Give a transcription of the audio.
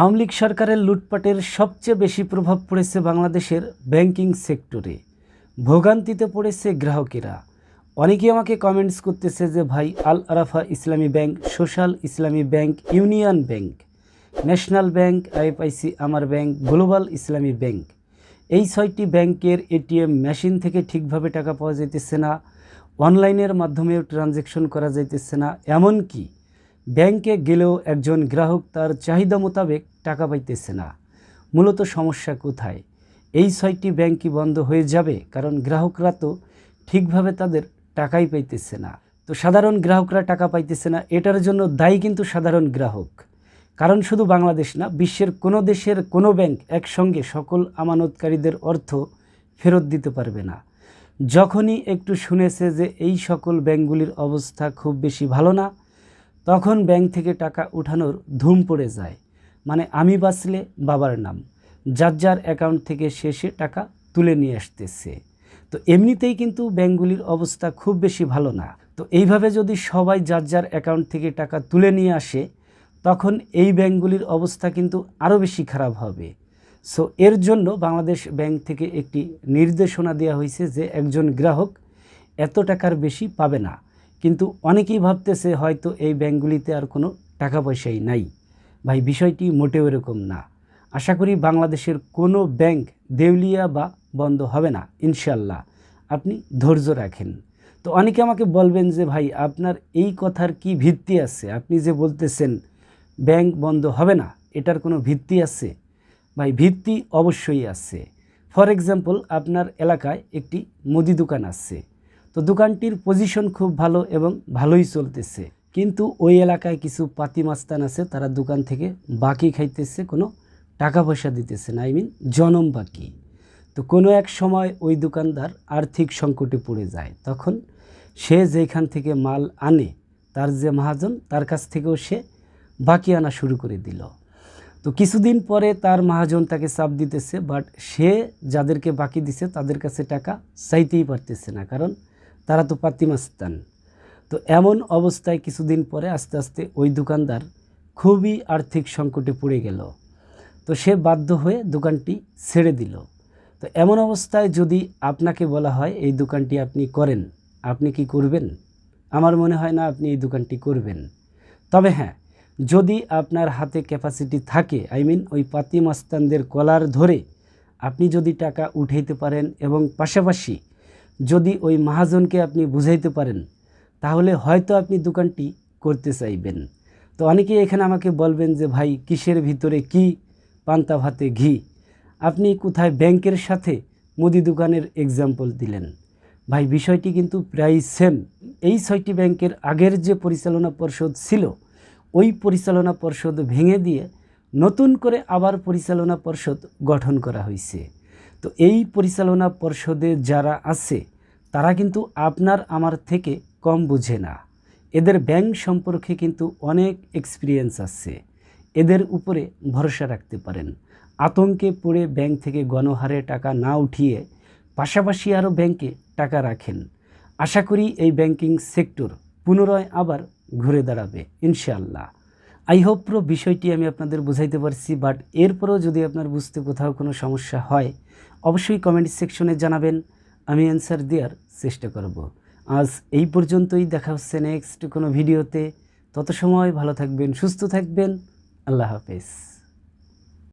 আওয়ামী লীগ সরকারের লুটপাটের সবচেয়ে বেশি প্রভাব পড়েছে বাংলাদেশের ব্যাংকিং সেক্টরে। ভোগান্তিতে পড়েছে গ্রাহকেরা। অনেকেই আমাকে কমেন্টস করতেছে যে, ভাই, Al Arafah Islami bank, social Islami bank, union bank, national bank, IFIC, Amar bank, global Islami bank. এই ছয়টি ব্যাংকের এটিএম মেশিন থেকে ঠিকভাবে টাকা পাওয়া যাইতেছে না, অনলাইনের মাধ্যমেও ট্রানজ্যাকশন করা যাইতেছে না, এমনকি ব্যাংকে গেলেও একজন গ্রাহক তার চাহিদা মোতাবেক টাকা পাইতেছে না। মূলত সমস্যা কোথায়? এই ছয়টি ব্যাংক কি বন্ধ হয়ে যাবে কারণ গ্রাহকরা তো ঠিকভাবে তাদের টাকাই পাইতেছে না। তো সাধারণ গ্রাহকরা টাকা পাইতেছে না, এটার জন্য দায়ী কিন্তু সাধারণ গ্রাহক। কারণ শুধু বাংলাদেশ না, বিশ্বের কোনো দেশের কোনো ব্যাংক একসঙ্গে সকল আমানতকারীদের অর্থ ফেরত দিতে পারবে না। যখনই একটু শুনেছে যে এই সকল ব্যাংকগুলির অবস্থা খুব বেশি ভালো না তখন ব্যাংক থেকে টাকা উঠানোর ধুম পড়ে যায়। মানে আমি বাঁচলে বাবার নাম। যার যার অ্যাকাউন্ট থেকে শেষে টাকা তুলে নিয়ে আসতেছে। তো এমনিতেই কিন্তু ব্যাংকগুলির অবস্থা খুব বেশি ভালো না। তো এইভাবে যদি সবাই যার যার অ্যাকাউন্ট থেকে টাকা তুলে নিয়ে আসে, তখন এই ব্যাংকগুলির অবস্থা কিন্তু আরও বেশি খারাপ হবে। সো এর জন্য বাংলাদেশ ব্যাংক থেকে একটি নির্দেশনা দেওয়া হয়েছে যে একজন গ্রাহক এত টাকার বেশি পাবে না। কিন্তু অনেকেই ভাবতেছে হয়তো এই ব্যাংকগুলিতে আর কোনো টাকা পয়সাই নাই। ভাই, বিষয়টি মোটেও এরকম না। আশা করি বাংলাদেশের কোনো ব্যাংক দেউলিয়া বা বন্ধ হবে না ইনশাল্লাহ আপনি ধৈর্য রাখেন। তো অনেকে আমাকে বলবেন যে, ভাই, আপনার এই কথার কি ভিত্তি আছে? আপনি যে বলতেছেন ব্যাংক বন্ধ হবে না, এটার কোনো ভিত্তি আছে? ভাই, ভিত্তি অবশ্যই আছে। ফর এক্সাম্পল, আপনার এলাকায় একটি মুদি দোকান আছে। তো দোকানটির পজিশন খুব ভালো এবং ভালোই চলতেছে। কিন্তু ওই এলাকায় কিছু পাতি মাস্তান আছে, তারা দোকান থেকে বাকি খাইতেছে, কোনো টাকা পয়সা দিতেছে না। আই মিন জনম বাকি। তো কোনো এক সময় ওই দোকানদার আর্থিক সংকটে পড়ে যায়। তখন সে যেখান থেকে মাল আনে, তার যে মহাজন, তার কাছ থেকেও সে বাকি আনা শুরু করে দিল। তো কিছুদিন পরে তার মহাজন তাকে চাপ দিতেছে বাট সে যাদেরকে বাকি দিছে, তাদের কাছে টাকা চাইতেই পারতেছে না। কারণ তারা তো পাতিমাস্তান তো এমন অবস্থায় কিছুদিন পরে আস্তে আস্তে ওই দোকানদার খুবই আর্থিক সংকটে পড়ে গেল। তো সে বাধ্য হয়ে দোকানটি ছেড়ে দিল। তো এমন অবস্থায় যদি আপনাকে বলা হয়, এই দোকানটি আপনি করেন, আপনি কি করবেন? আমার মনে হয় না আপনি এই দোকানটি করবেন। তবে হ্যাঁ যদি আপনার হাতে ক্যাপাসিটি থাকে, আই মিন ওই পাতি মাস্তানদের কলার ধরে আপনি যদি টাকা উঠাইতে পারেন এবং পাশাপাশি যদি ওই মহাজনকে আপনি বুঝাইতে পারেন, তাহলে হয়তো আপনি দোকানটি করতে চাইবেন। তো অনেকে এখানে আমাকে বলবেন যে, ভাই, কিসের ভিতরে কি? পান্তা ভাতে ঘি? আপনি কোথায় ব্যাংকের সাথে মুদি দোকানের এক্সাম্পল দিলেন। ভাই, বিষয়টি কিন্তু প্রায় সেম এই ছয়টি ব্যাংকের আগের যে পরিচালনা পর্ষদ ছিল, ওই পরিচালনা পর্ষদ ভেঙে দিয়ে নতুন করে আবার পরিচালনা পর্ষদ গঠন করা হয়েছে তো এই পরিচালনা পর্ষদে যারা আছে, তারা কিন্তু আপনার আমার থেকে কম বুঝে না। এদের ব্যাংক সম্পর্কে কিন্তু অনেক এক্সপিরিয়েন্স আছে। এদের উপরে ভরসা রাখতে পারেন। আতঙ্কে পড়ে ব্যাংক থেকে গণহারে টাকা না উঠিয়ে পাশাপাশি আরও ব্যাংকে টাকা রাখেন। আশা করি এই ব্যাংকিং সেক্টর পুনরায় আবার ঘুরে দাঁড়াবে, ইনশাআল্লাহ। আই হোপ প্রো বিষয়টি আমি আপনাদের বুঝাইতে পারছি বাট এরপরেও যদি আপনার বুঝতে কোথাও কোনো সমস্যা হয়, অবশ্যই কমেন্ট সেকশনে জানাবেন। আমি অ্যান্সার দেওয়ার চেষ্টা করব। আজ এই পর্যন্তই, দেখা হচ্ছে নেক্সট কোনো ভিডিওতে তত সময় ভালো থাকবেন, সুস্থ থাকবেন। আল্লাহ হাফেজ।